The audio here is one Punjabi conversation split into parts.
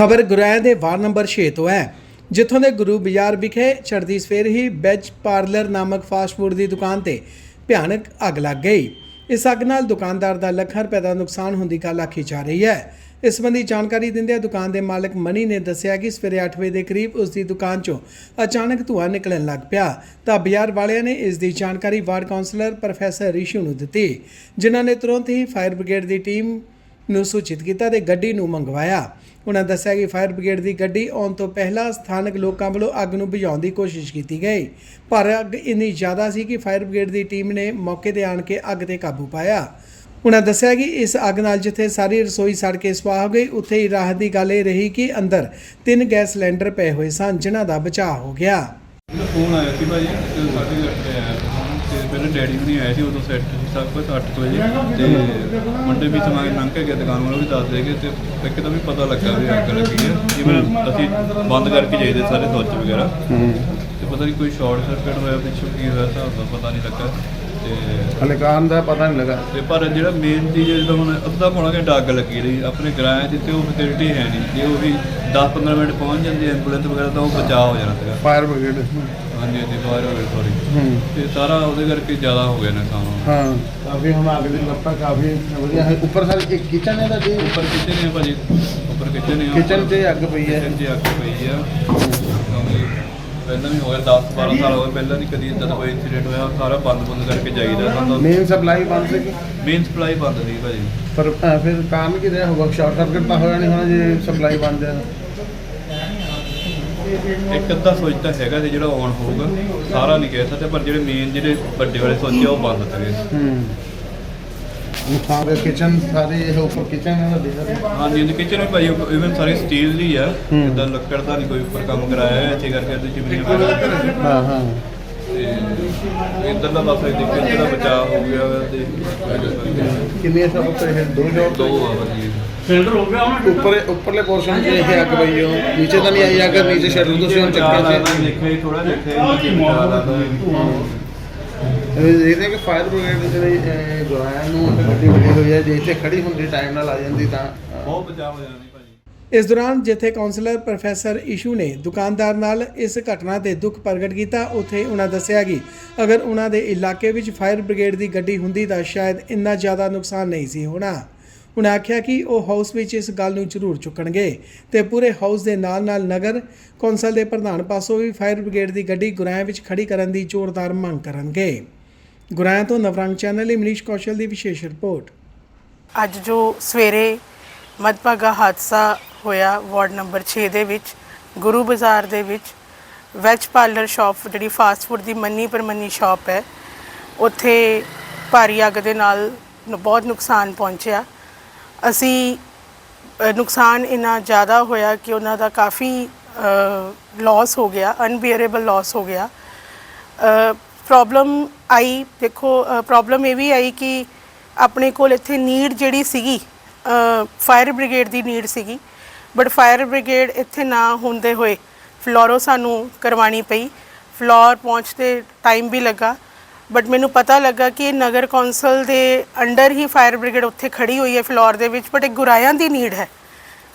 ਖਬਰ ਗੁਰੈਂ ਦੇ ਵਾਰਡ ਨੰਬਰ 6 ਤੋਂ ਹੈ, ਜਿੱਥੋਂ ਦੇ ਗੁਰੂ ਬਾਜ਼ਾਰ ਵਿਖੇ ਚੜ੍ਹਦੀ ਸਵੇਰ ਹੀ ਵੈਜ ਪਾਰਲਰ ਨਾਮਕ ਫਾਸਟ ਫੂਡ ਦੀ ਦੁਕਾਨ ਤੇ ਭਿਆਨਕ ਅੱਗ ਲੱਗ ਗਈ। ਇਸ ਅੱਗ ਨਾਲ ਦੁਕਾਨਦਾਰ ਦਾ ਲੱਖਾਂ ਰੁਪਏ ਦਾ ਨੁਕਸਾਨ ਹੋਣ ਦੀ ਗੱਲ ਆਖੀ ਜਾ ਰਹੀ ਹੈ। ਇਸ ਸੰਬੰਧੀ ਜਾਣਕਾਰੀ ਦਿੰਦਿਆਂ ਦੁਕਾਨ ਦੇ ਮਾਲਕ ਮਨੀ ਨੇ ਦੱਸਿਆ ਕਿ ਸਵੇਰੇ 8 ਵਜੇ ਦੇ ਕਰੀਬ ਉਸ ਦੀ ਦੁਕਾਨ 'ਚੋਂ ਅਚਾਨਕ ਧੂੰਆਂ ਨਿਕਲਣ ਲੱਗ ਪਿਆ। ਤਾਂ ਬਾਜ਼ਾਰ ਵਾਲਿਆਂ ਨੇ ਇਸ ਦੀ ਜਾਣਕਾਰੀ ਵਾਰਡ ਕਾਉਂਸਲਰ ਪ੍ਰੋਫੈਸਰ ਰਿਸ਼ੂ ਨੂੰ ਦਿੱਤੀ, ਜਿਨ੍ਹਾਂ ਨੇ ਤੁਰੰਤ ਹੀ ਫਾਇਰ ਬ੍ਰਿਗੇਡ ਦੀ ਟੀਮ ਨੂੰ ਸੂਚਿਤ ਕੀਤਾ ਤੇ ਗੱਡੀ ਨੂੰ ਮੰਗਵਾਇਆ। ਉਹਨਾਂ ਦੱਸਿਆ ਕਿ ਫਾਇਰ ਬ੍ਰਿਗੇਡ ਦੀ ਗੱਡੀ ਆਉਣ ਤੋਂ ਪਹਿਲਾਂ ਸਥਾਨਕ ਲੋਕਾਂ ਵੱਲੋਂ ਅੱਗ ਨੂੰ ਬੁਝਾਉਣ ਦੀ ਕੋਸ਼ਿਸ਼ ਕੀਤੀ ਗਈ। ਪਰ ਅੱਗ ਇੰਨੀ ਜ਼ਿਆਦਾ ਸੀ ਕਿ ਫਾਇਰ ਬ੍ਰਿਗੇਡ ਦੀ ਟੀਮ ਨੇ ਮੌਕੇ ਤੇ ਆਣ ਕੇ ਅੱਗ ਤੇ ਕਾਬੂ ਪਾਇਆ। ਉਹਨਾਂ ਦੱਸਿਆ ਕਿ ਇਸ ਅੱਗ ਨਾਲ ਜਿੱਥੇ ਸਾਰੀ ਰਸੋਈ ਸੜ ਕੇ ਸਵਾਹ ਹੋ ਗਈ, ਉੱਥੇ ਹੀ ਰਾਹਤ ਦੀ ਗੱਲ ਇਹ ਰਹੀ ਕਿ ਅੰਦਰ ਤਿੰਨ ਗੈਸ ਸਿਲੰਡਰ ਪਏ ਹੋਏ ਸਨ, ਜਿਨ੍ਹਾਂ ਦਾ ਬਚਾਅ ਹੋ ਗਿਆ। ਫੋਨ ਆਇਆ ਸੀ ਭਾਜੀ ਸਾਡੇ ਘਰ ਤੇ ਤੇ ਪਹਿਲਾਂ ਡੈਡੀ ਵੀ ਨਹੀਂ ਆਏ ਸੀ ਉਦੋਂ ਸੈੱਟ ਸੀ ਸਭ ਕੁਝ 8 ਵਜੇ। ਤੇ ਮੁੰਡੇ ਵੀ ਸਮਾਂ ਲੰਘ ਕੇ ਗਿਆ ਦੁਕਾਨ ਵਾਲੋਂ ਵੀ ਦੱਸ ਦੇਗੇ ਤੇ ਇੱਕਦਮ ਹੀ ਪਤਾ ਲੱਗਾ ਵੀ ਅੱਗ ਲੱਗੀ ਹੈ ਜਿਵੇਂ ਅਸੀਂ ਬੰਦ ਕਰਕੇ ਜਾਈਦੇ ਸਾਰੇ ਸੁੱਚ ਵਗੈਰਾ। ਤੇ ਪਤਾ ਨਹੀਂ ਕੋਈ ਸ਼ਾਰਟ ਸਰਕਟ ਹੋਇਆ ਪਿੱਛੋਂ ਕੀ ਹੋਇਆ ਦਾ ਪਤਾ ਨਹੀਂ ਲੱਗਾ। ਤੇ ਹਲੇ ਕਾਰਨ ਦਾ ਪਤਾ ਨਹੀਂ ਲੱਗਾ। ਤੇ ਪਰ ਜਿਹੜਾ ਮੇਨ ਚੀਜ਼ ਜਦੋਂ ਹੁਣ ਅੱਧਾ ਪੌਣਾ ਘੰਟਾ ਅੱਗ ਲੱਗੀ ਰਹੀ ਆਪਣੇ ਗਰਾਇਆ ਜਿੱਥੇ ਉਹ ਫੈਸਿਲਿਟੀ ਹੈ ਨਹੀਂ। ਜੇ ਉਹ ਵੀ 10-15 ਮਿੰਟ ਪਹੁੰਚ ਜਾਂਦੀ ਐਂਬੂਲੈਂਸ ਵਗੈਰਾ ਤਾਂ ਉਹ ਬਚਾਅ ਹੋ ਜਾਣਾ ਸੀਗਾ। ਫਾਇਰ ਬ੍ਰਿਗੇਡ ਹਾਂਜੀ ਹਾਂਜੀ ਹੋ ਗਏ ਸੌਰੀ ਤੇ ਸਾਰਾ ਉਹਦੇ ਕਰਕੇ ਜ਼ਿਆਦਾ ਹੋ ਗਿਆ ਨੁਕਸਾਨ। ਹਾਂ। ਕਾਫੀ ਹੁਣ ਅੱਗ ਦੀ ਲੱਪਾ ਕਾਫੀ ਵਧੀਆ ਹੈ। ਉੱਪਰ ਸਰ ਇੱਕ ਕਿਚਨ ਹੈ ਦਾ ਜੀ? ਉੱਪਰ ਕਿਚਨ ਹੈ ਭਾਜੀ। ਉੱਪਰ ਕਿਚਨ ਹੈ ਕਿਚਨ ਤੇ ਅੱਗ ਪਈ ਹੈ। ਕਿਚਨ ਅੱਗ ਪਈ ਆ। ਪਹਿਲਾਂ ਵੀ ਹੋ ਗਿਆ 10 12 ਸਾਲ ਹੋ ਗਏ ਪਹਿਲਾਂ ਨਹੀਂ ਕਦੀ ਇਦਾਂ ਦਾ ਕੋਈ ਇਨਸੀਡੈਂਟ ਹੋਇਆ ਸਾਰਾ ਬੰਦ ਬੰਦ ਕਰਕੇ ਜਾਈਦਾ ਸਾਨੂੰ ਮੇਨ ਸਪਲਾਈ ਬੰਦ ਸੀ? ਮੇਨ ਸਪਲਾਈ ਬੰਦ ਸੀ ਭਾਜੀ। ਪਰ ਅ, ਫਿਰ ਕਾਰਨ ਕੀ ਰਿਹਾ ਹੋਊਗਾ ਸ਼ਾਰਟ ਸਰਕਟ ਤਾਂ ਹੋਇਆ ਨਹੀਂ ਹੋਣਾ ਜੇ ਸਪਲਾਈ ਬੰਦ ਹੈ ਇੱਕ ਅੱਧਾ ਸੁੱਚ ਤਾਂ ਹੈਗਾ ਸੀ ਜਿਹੜਾ ਆਨ ਹੋਊਗਾ। ਸਾਰਾ ਨਹੀਂ ਕਹਿ ਸਕਦੇ ਪਰ ਜਿਹੜੇ ਮੇਨ ਜਿਹੜੇ ਵੱਡੇ ਵਾਲੇ ਸੁੱਚ ਆ ਉਹ ਬੰਦ ਸੀਗੇ ਹੂੰ। ਦੇ ਕਿਚਨ ਸਾਰੇ ਇਹ ਉੱਪਰ ਕਿਚਨ ਹੈ ਦਾ ਦੇਖਦੇ ਹਾਂਜੀ ਇਹਦੀ ਕਿਚਨ ਵੀ ਭਾਈ ਇਵਨ ਸਾਰੀ ਸਟੀਲ ਦੀ ਆ ਹੂੰ। ਜਿੱਦਾਂ ਲੱਕੜ ਦਾ ਨਹੀਂ ਕੋਈ ਉੱਪਰ ਕੰਮ ਕਰਾਇਆ ਹੈ ਇੱਥੇ ਕਰਕੇ ਇਹਦੇ ਚਿਮਨੀਆਂ ਵਗੈਰਾ ਹਾਂ ਹਾਂ। ਤੇ ਇਧਰ ਦਾ ਬਸ ਇਹਦੇ ਕਿਚਨ ਦਾ ਬਚਾਅ ਹੋ ਗਿਆ ਵਾ ਤੇ ਕਿੰਨੇ ਸਭ ਉੱਤੇ ਇਹ ਦੋ ਜੋੜ ਦੋ ਆ ਭਾਜੀ ਉੱਪਰ ਉੱਪਰਲੇ ਪੋਰਸ਼ਨ 'ਚ ਇਹ ਅੱਗ ਪਈ ਹੋ ਨੀਚੇ ਤਾਂ ਨਹੀਂ ਆਈ ਅੱਗ ਨੀਚੇ ਸ਼ਟਰ ਤੁਸੀਂ ਹੁਣ ਚੱਕਿਆ ਸੀ। ਦੇਖਿਆ ਥੋੜਾ ਦੇਖਿਆ ਕਿ ਬਚਾਅ ਲੱਗਦਾ ਇਹ ਦੇਖਦੇ ਕਿ ਫਾਇਰ ਬ੍ਰਿਗੇਡ ਦੇ ਜਿਹੜੇ ਗਵਾਇਆ ਨੂੰ ਉੱਥੇ ਗੱਡੀ ਵੱਡੀ ਹੋਈ ਹੈ ਜੇ ਇੱਥੇ ਖੜੀ ਹੁੰਦੀ ਟਾਈਮ ਨਾਲ ਆ ਜਾਂਦੀ ਤਾਂ ਅ, ਬਹੁਤ ਬਚਾਅ ਹੋ ਜਾਣਾ ਸੀ ਭਾਜੀ। ਇਸ ਦੌਰਾਨ ਜਿੱਥੇ ਕਾਉਂਸਲਰ ਪ੍ਰੋਫੈਸਰ ਇਸ਼ੂ ਨੇ ਦੁਕਾਨਦਾਰ ਨਾਲ ਇਸ ਘਟਨਾ ਤੇ ਦੁੱਖ ਪ੍ਰਗਟ ਕੀਤਾ ਉੱਥੇ ਉਹਨਾਂ ਦੱਸਿਆ ਕਿ ਅਗਰ ਉਹਨਾਂ ਦੇ ਇਲਾਕੇ ਵਿੱਚ ਫਾਇਰ ਬ੍ਰਿਗੇਡ ਦੀ ਗੱਡੀ ਹੁੰਦੀ ਤਾਂ ਸ਼ਾਇਦ ਇੰਨਾ ਜ਼ਿਆਦਾ ਨੁਕਸਾਨ ਨਹੀਂ ਸੀ ਹੋਣਾ। ਉਹਨਾਂ ਆਖਿਆ ਕਿ ਉਹ ਹਾਊਸ ਵਿੱਚ ਇਸ ਗੱਲ ਨੂੰ ਜ਼ਰੂਰ ਚੁੱਕਣਗੇ ਤੇ ਪੂਰੇ ਹਾਊਸ ਦੇ ਨਾਲ-ਨਾਲ ਨਗਰ ਕੌਂਸਲ ਦੇ ਪ੍ਰਧਾਨ ਪਾਸੋਂ ਵੀ ਫਾਇਰ ਬ੍ਰਿਗੇਡ ਦੀ ਗੱਡੀ ਗੁਰਾਇਆਂ ਵਿੱਚ ਖੜੀ ਕਰਨ ਦੀ ਜ਼ੋਰਦਾਰ ਮੰਗ ਕਰਨਗੇ। ਗੁਰਾਇਆ ਤੋਂ ਨਵਰੰਗ ਚੈਨਲ ਲਈ ਮਨੀਸ਼ ਕੌਸ਼ਲ ਦੀ ਵਿਸ਼ੇਸ਼ ਰਿਪੋਰਟ। ਅੱਜ ਜੋ ਸਵੇਰੇ ਮਦਭਾਗਾ ਹਾਦਸਾ ਹੋਇਆ ਵਾਰਡ ਨੰਬਰ 6 ਦੇ ਵਿੱਚ, ਗੁਰੂ ਬਾਜ਼ਾਰ ਦੇ ਵਿੱਚ, ਵੈਜ ਪਾਰਲਰ ਸ਼ਾਪ ਜਿਹੜੀ ਫਾਸਟ ਫੂਡ ਦੀ ਮੰਨੀ ਪਰਮੰਨੀ ਸ਼ਾਪ ਹੈ, ਉੱਥੇ ਭਾਰੀ ਅੱਗ ਦੇ ਨਾਲ ਬਹੁਤ ਨੁਕਸਾਨ ਪਹੁੰਚਿਆ। ਅਸੀਂ ਨੁਕਸਾਨ ਇੰਨਾ ਜ਼ਿਆਦਾ ਹੋਇਆ ਕਿ ਉਹਨਾਂ ਦਾ ਕਾਫੀ ਲਾਸ ਹੋ ਗਿਆ ਅਨਬੀਅਰੇਬਲ ਲਾਸ ਹੋ ਗਿਆ। ਪ੍ਰੋਬਲਮ ਆਈ, ਦੇਖੋ ਪ੍ਰੋਬਲਮ ਇਹ ਵੀ ਆਈ ਕਿ ਆਪਣੇ ਕੋਲ ਇੱਥੇ ਨੀਡ ਜਿਹੜੀ ਸੀਗੀ ਫਾਇਰ ਬ੍ਰਿਗੇਡ ਦੀ ਨੀਡ ਸੀਗੀ। ਬਟ ਫਾਇਰ ਬ੍ਰਿਗੇਡ ਇੱਥੇ ਨਾ ਹੁੰਦੇ ਹੋਏ ਫਲੋਰੋ ਸਾਨੂੰ ਕਰਵਾਣੀ ਪਈ। ਫਲੋਰ ਪਹੁੰਚਦੇ ਟਾਈਮ ਵੀ ਲੱਗਾ। ਬਟ ਮੈਨੂੰ ਪਤਾ ਲੱਗਾ ਕਿ ਇਹ ਨਗਰ ਕੌਂਸਲ ਦੇ ਅੰਡਰ ਹੀ ਫਾਇਰ ਬ੍ਰਿਗੇਡ ਉੱਥੇ ਖੜੀ ਹੋਈ ਹੈ ਫਲੋਰ ਦੇ ਵਿੱਚ ਬਟ ਇਹ ਗੁਰਾਇਆਂ ਦੀ ਨੀਡ ਹੈ।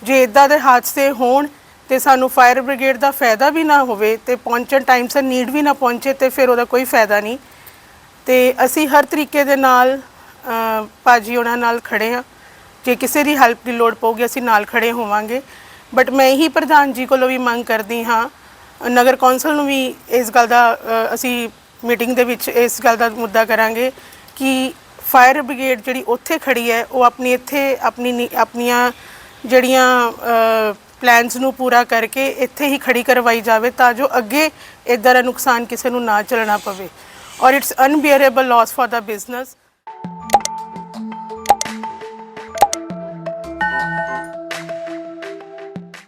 ਜੇ ਇਦਾਂ ਦੇ ਹਾਦਸੇ ਹੋਣ ਤੇ ਸਾਨੂੰ ਫਾਇਰ ਬ੍ਰਿਗੇਡ ਦਾ ਫਾਇਦਾ ਵੀ ਨਾ ਹੋਵੇ ਤੇ ਪਹੁੰਚਣ ਟਾਈਮ ਸਿਰ ਨੀਡ ਵੀ ਨਾ ਪਹੁੰਚੇ ਤੇ ਫਿਰ ਉਹਦਾ ਕੋਈ ਫਾਇਦਾ ਨਹੀਂ। ਤੇ ਅਸੀਂ ਹਰ ਤਰੀਕੇ ਦੇ ਨਾਲ ਅ, ਭਾਜੀ ਉਹਨਾਂ ਨਾਲ ਖੜੇ ਹਾਂ। ਜੇ ਕਿਸੇ ਦੀ ਹੈਲਪ ਦੀ ਲੋੜ ਪਊਗੀ ਅਸੀਂ ਨਾਲ ਖੜੇ ਹੋਵਾਂਗੇ। ਬਟ ਮੈਂ ਹੀ ਪ੍ਰਧਾਨ ਜੀ ਕੋਲੋਂ ਵੀ ਮੰਗ ਕਰਦੀ ਹਾਂ ਨਗਰ ਕੌਂਸਲ ਨੂੰ ਵੀ ਇਸ ਗੱਲ ਦਾ ਅਸੀਂ ਮੀਟਿੰਗ ਦੇ ਵਿੱਚ ਇਸ ਗੱਲ ਦਾ ਮੁੱਦਾ ਕਰਾਂਗੇ ਕਿ ਫਾਇਰ ਬ੍ਰਿਗੇਡ ਜਿਹੜੀ ਉੱਥੇ ਖੜੀ ਹੈ, ਉਹ ਆਪਣੀ ਇੱਥੇ ਆਪਣੀ ਨੀ- ਆਪਣੀਆਂ ਜਿਹੜੀਆਂ ਪਲਾਨਸ ਨੂੰ ਪੂਰਾ ਕਰਕੇ ਇੱਥੇ ਹੀ ਖੜੀ ਕਰਵਾਈ ਜਾਵੇ ਤਾਂ ਜੋ ਅੱਗੇ ਇਦਾਂ ਦਾ ਨੁਕਸਾਨ ਕਿਸੇ ਨੂੰ ਨਾ ਚੱਲਣਾ ਪਵੇ। ਔਰ it's unbearable loss for the business